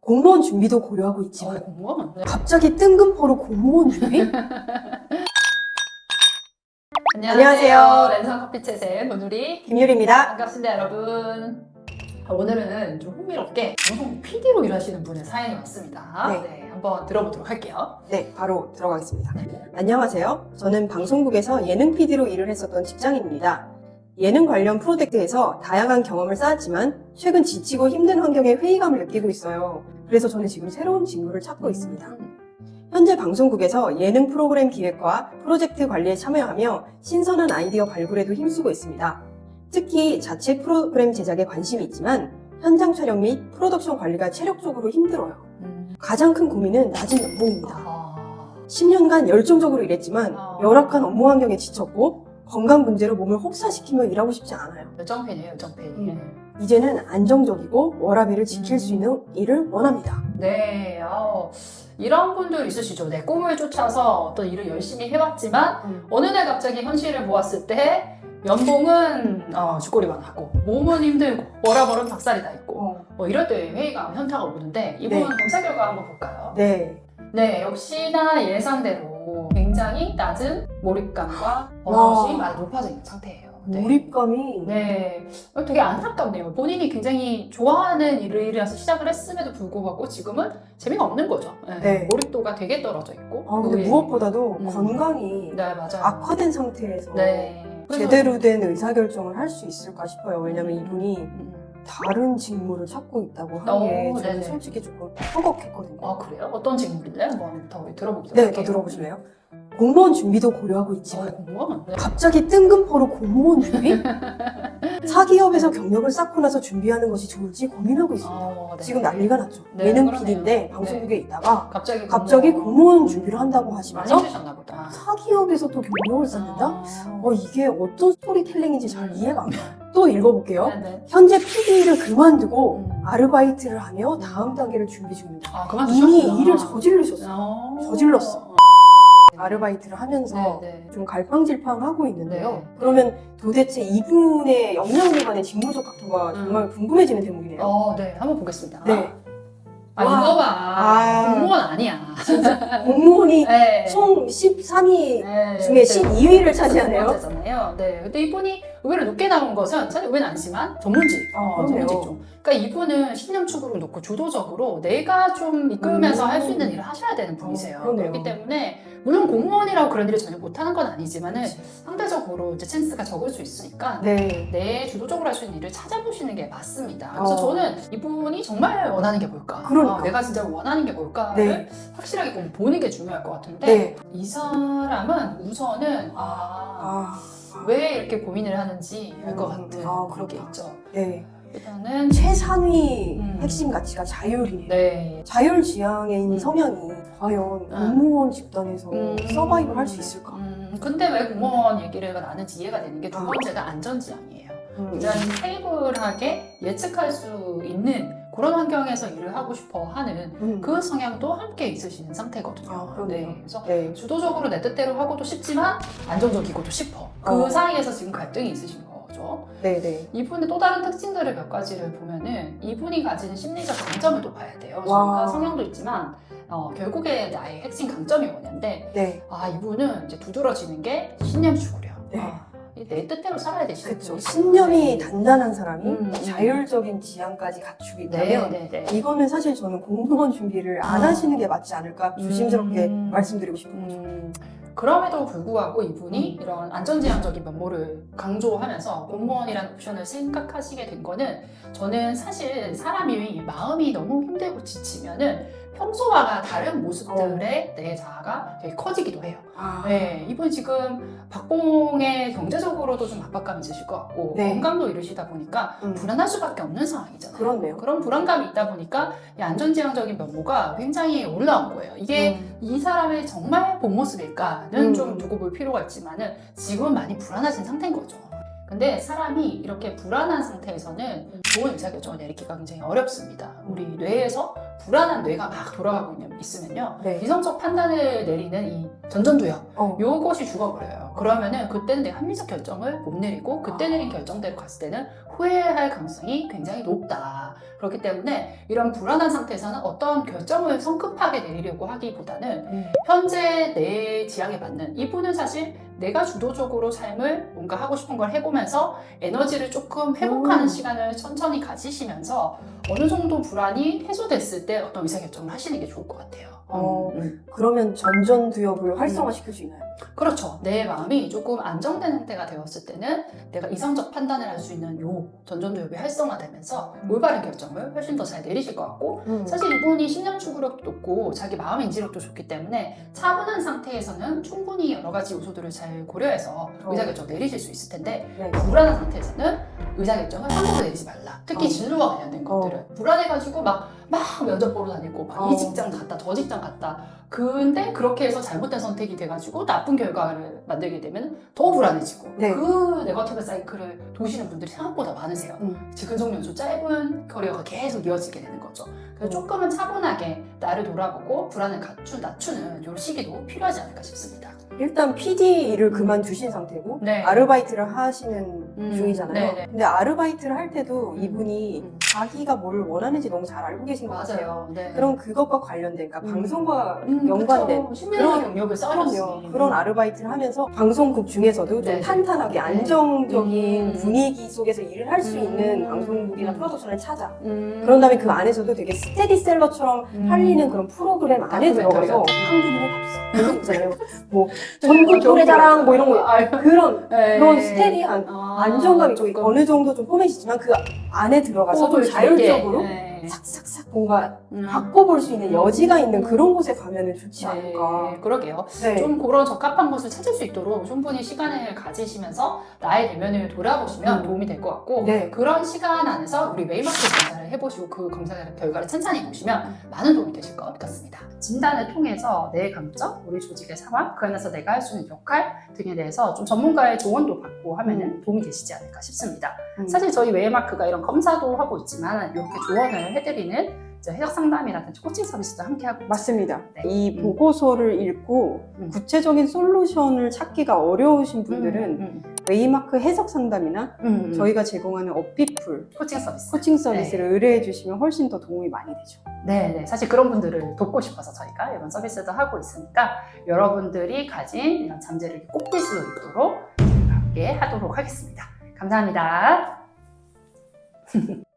공무원 준비도 고려하고 있지만 어, 공무원? 네. 갑자기 뜬금포로 공무원 준비? 안녕하세요. 랜선 커피챗의 문우리. 김유리입니다. 반갑습니다, 여러분. 아, 오늘은 좀 흥미롭게 방송 PD로 일하시는 분의 사연이 왔습니다. 네. 네, 한번 들어보도록 할게요. 네, 바로 들어가겠습니다. 안녕하세요. 저는 방송국에서 예능 PD로 일을 했었던 직장인입니다. 예능 관련 프로젝트에서 다양한 경험을 쌓았지만 최근 지치고 힘든 환경에 회의감을 느끼고 있어요. 그래서 저는 지금 새로운 직무를 찾고 있습니다. 음, 현재 방송국에서 예능 프로그램 기획과 프로젝트 관리에 참여하며 신선한 아이디어 발굴에도 힘쓰고 있습니다. 특히 자체 프로그램 제작에 관심이 있지만 현장 촬영 및 프로덕션 관리가 체력적으로 힘들어요. 음. 가장 큰 고민은 낮은 연봉입니다. 아, 10년간 열정적으로 일했지만 아. 열악한 업무 환경에 지쳤고 건강 문제로 몸을 혹사시키며 일하고 싶지 않아요. 열정팬이에요, 열정팬. 음. 이제는 안정적이고 워라밸을 지킬 음. 수 있는 일을 원합니다. 네, 어, 이런 분들 있으시죠. 내 꿈을 쫓아서 어떤 일을 열심히 해왔지만 어느 날 갑자기 현실을 보았을 때 연봉은 어, 죽거리만 하고 몸은 힘들고 워라벌은 박살이 나 있고 어, 뭐 이럴 때 회의감, 현타가 오는데 이분은 네. 검사 결과 한번 볼까요? 네. 네, 역시나 예상대로 굉장히 낮은 몰입감과 와. 많이 높아져 있는 상태예요. 네. 몰입감이 네, 어, 되게 안타깝네요. 본인이 굉장히 좋아하는 일이라서 시작을 했음에도 불구하고 지금은 재미가 없는 거죠. 네. 네. 몰입도가 되게 떨어져 있고. 아, 근데 의외의- 무엇보다도 음. 건강이 네, 맞아요. 악화된 상태에서 네. 제대로 된 의사결정을 할 수 있을까 싶어요. 왜냐면 이분이 음. 다른 직무를 찾고 있다고 한 어, 게 저는 네네. 솔직히 조금 허걱했거든요. 아, 그래요? 어떤 직무인데? 한번 더 들어보도록 네, 할게요. 더 들어보실래요? 공무원 준비도 고려하고 있지만 어, 공무원? 네. 갑자기 뜬금포로 공무원 준비? 사기업에서 경력을 쌓고 나서 준비하는 것이 좋을지 고민하고 있습니다. 어, 네. 지금 난리가 났죠. 네, 예능 그러네요. PD인데 방송국에 있다가 갑자기 갑자기 공무원. 준비를 한다고 많이 하시면서 힘드셨나 보다. 사기업에서 또 경력을 쌓는다? 아. 어, 이게 어떤 스토리텔링인지 잘 이해가 안 가요. 또 읽어볼게요. 네 네. 현재 PD를 그만두고 음. 아르바이트를 하며 다음 단계를 준비 중입니다. 아, 그만 이미 두셨구나. 일을 저지르셨어요. 어. 저질렀어. 아르바이트를 하면서 네, 네. 좀 갈팡질팡하고 있는데요. 네. 그러면 도대체 이분의 역량기관의 직무적 각도가 음. 정말 궁금해지는 대목이네요. 어, 네. 한번 보겠습니다. 네. 아, 와. 이거 봐. 아. 공무원 아니야. 공무원이 네. 총 13위 네, 중에 네. 12위를 차지하네요. 네. 근데 이분이 의외로 높게 나온 것은 사실 의외는 아니지만 전문직. 아, 어. 전문직 좀. 그러니까 이분은 신념 추구를 놓고 주도적으로 내가 좀 이끌면서 음. 할수 있는 일을 하셔야 되는 분이세요. 어, 그러네요. 그렇기 때문에 물론 공무원이라고 그런 일을 전혀 못하는 건 아니지만은. 상대적으로 이제 찬스가 적을 수 있으니까 네. 내 주도적으로 할 수 있는 일을 찾아보시는 게 맞습니다. 그래서 어. 저는 이분이 정말 원하는 게 뭘까? 그러니까. 아, 내가 진짜 원하는 게 뭘까를 네. 확실하게 좀 보는 게 중요할 것 같은데 네. 이 사람은 우선은 아, 아, 왜 이렇게 고민을 하는지 알것 음, 같은 아, 그런 게 그렇다. 있죠. 네. 일단은 최상위 음. 핵심 가치가 자율이에요. 네. 자율 지향인 음. 성향이 과연 공무원 집단에서 음. 서바이벌 할 수 있을까? 음, 근데 왜 공무원 얘기를 나는지 이해가 되는 게두 아. 번째가 안전 지향이에요. 음. 굉장히 스테이블하게 예측할 수 있는 그런 환경에서 일을 하고 싶어 하는 음. 그 성향도 함께 있으시는 상태거든요. 아. 네, 그래서 네. 주도적으로 내 뜻대로 하고도 싶지만 안정적이고도 싶어. 그 어. 사이에서 지금 갈등이 있으신 거죠. 네, 네. 이분의 또 다른 특징들을 몇 가지를 보면은 이분이 가지는 심리적 강점을 또 봐야 돼요. 와. 저희가 성향도 있지만 어, 결국에 나의 핵심 강점이 뭐냐인데 네. 아 이분은 이제 두드러지는 게 신념 추구력. 네. 아, 내 뜻대로 살아야 되시는 그렇죠. 신념이 네. 단단한 사람이 음, 음. 자율적인 지향까지 갖추고 네, 있다면 네, 네. 이거는 사실 저는 공무원 준비를 안 아. 하시는 게 맞지 않을까 조심스럽게 음. 말씀드리고 싶은 거죠. 음, 그럼에도 불구하고 이분이 이런 안전지향적인 면모를 강조하면서 공무원이라는 옵션을 생각하시게 된 거는 저는 사실 사람이 마음이 너무 힘들고 지치면은 평소와가 다른 모습들의 내 자아가 되게 커지기도 해요. 아, 네, 이분 지금 박봉의 경제적으로도 좀 압박감이 있으실 것 같고 네. 건강도 이르시다 보니까 음. 불안할 수밖에 없는 상황이잖아요. 그렇네요. 그런 불안감이 있다 보니까 이 안전지향적인 면모가 굉장히 올라온 거예요. 이게 음. 이 사람의 정말 본 모습일까는 음. 좀 두고 볼 필요가 있지만은 지금은 많이 불안하신 상태인 거죠. 근데 사람이 이렇게 불안한 상태에서는 좋은 의사결정을 내리기가 굉장히 어렵습니다. 우리 뇌에서 불안한 뇌가 막 돌아가고 있는, 있으면요. 네. 이성적 판단을 내리는 이 전전두엽, 어. 요것이 죽어버려요. 그러면은 그때는 내가 합리적 결정을 못 내리고 그때 아. 내린 결정대로 갔을 때는 후회할 가능성이 굉장히 높다. 그렇기 때문에 이런 불안한 상태에서는 어떤 결정을 성급하게 내리려고 하기보다는 음. 현재 내 지향에 맞는 이분은 사실 내가 주도적으로 삶을 뭔가 하고 싶은 걸 해보면서 에너지를 조금 회복하는 음. 시간을 천천히 가지시면서 어느 정도 불안이 해소됐을 때 어떤 의사결정을 하시는 게 좋을 것 같아요. 어. 음, 음. 그러면 전전두엽을 활성화시킬 수 있나요? 그렇죠. 내 마음이 조금 안정된 상태가 되었을 때는 내가 이성적 판단을 할 수 있는 요 전전두엽이 활성화되면서 음. 올바른 결정을 훨씬 더 잘 내리실 것 같고 사실 이분이 심장 추구력도 높고 자기 마음 인지력도 좋기 때문에 차분한 상태에서는 충분히 여러 가지 요소들을 잘 고려해서 어. 의사결정 내리실 수 있을 텐데 네. 불안한 상태에서는 의사 결정을 함부로 내리지 말라. 특히 어. 진로와 관련된 것들은 불안해가지고 막, 막 면접 보러 다니고 막이 어. 직장 갔다 저 직장 갔다. 근데 그렇게 해서 잘못된 선택이 돼가지고 나쁜 결과를 만들게 되면 더 불안해지고 네. 그 네거티브 사이클을 도시는 분들이 생각보다 많으세요. 음. 근속 연수 짧은 커리어가 계속 이어지게 되는 거죠. 그래서 음. 조금은 차분하게 나를 돌아보고 불안을 갖추, 낮추는 이 시기도 필요하지 않을까 싶습니다. 일단 PD 일을 그만두신 상태고 네. 아르바이트를 하시는 음, 중이잖아요. 네네. 근데 아르바이트를 할 때도 음. 이분이 음. 자기가 뭘 원하는지 너무 잘 알고 계신 것 같아요. 네. 그럼 그것과 관련된, 그러니까 음. 방송과 음, 연관된 그쵸. 10년의 그런- 경력을. 쌓으셨으니 그런 아르바이트를 하면서 방송국 중에서도 좀 네. 탄탄하게 네. 안정적인 음. 분위기 속에서 일을 할수 음. 있는 방송국이나 음. 프로덕션을 찾아. 음. 그런 다음에 그 안에서도 되게 스테디셀러처럼 음. 팔리는 그런 프로그램 안에 들어가서. 한국인의 밥상 있잖아요. 뭐 전국 노래 자랑 뭐 이런 거 아유, 그런 네. 그런 스테디한 아, 안정감 있고 조금 어느 정도 좀 포맷이지만 그 안에 들어가서 좀 호흡을 자율적으로 길게. 네. 싹싹싹 뭔가 음. 바꿔볼 수 있는 여지가 있는 음. 그런 곳에 가면은 좋지 않을까. 네, 그러게요. 네. 좀 그런 적합한 곳을 찾을 수 있도록 충분히 시간을 가지시면서 나의 내면을 돌아보시면 음. 도움이 될 것 같고 네. 그런 시간 안에서 우리 웨이마크 검사를 해보시고 그 검사 결과를 천천히 보시면 많은 도움이 되실 것 같습니다. 진단을 통해서 내 강점, 우리 조직의 상황, 그 안에서 내가 할 수 있는 역할 등에 대해서 좀 전문가의 조언도 받고 하면 도움이 되시지 않을까 싶습니다. 음. 사실 저희 웨이마크가 이런 검사도 하고 있지만 이렇게 조언을 해드리는 이제 해석 상담이라든지 코칭 서비스도 함께 하고 맞습니다. 네. 이 음. 보고서를 읽고 음. 구체적인 솔루션을 찾기가 어려우신 분들은 음, 웨이마크 해석 상담이나 음, 음. 저희가 제공하는 업비풀 코칭 서비스. 코칭 서비스를 의뢰해 주시면 훨씬 더 도움이 많이 되죠. 네, 네. 사실 그런 분들을 돕고 싶어서 저희가 이런 서비스도 하고 있으니까 여러분들이 가진 이런 잠재력이 꽃필 수 있도록 함께 하도록 하겠습니다. 감사합니다.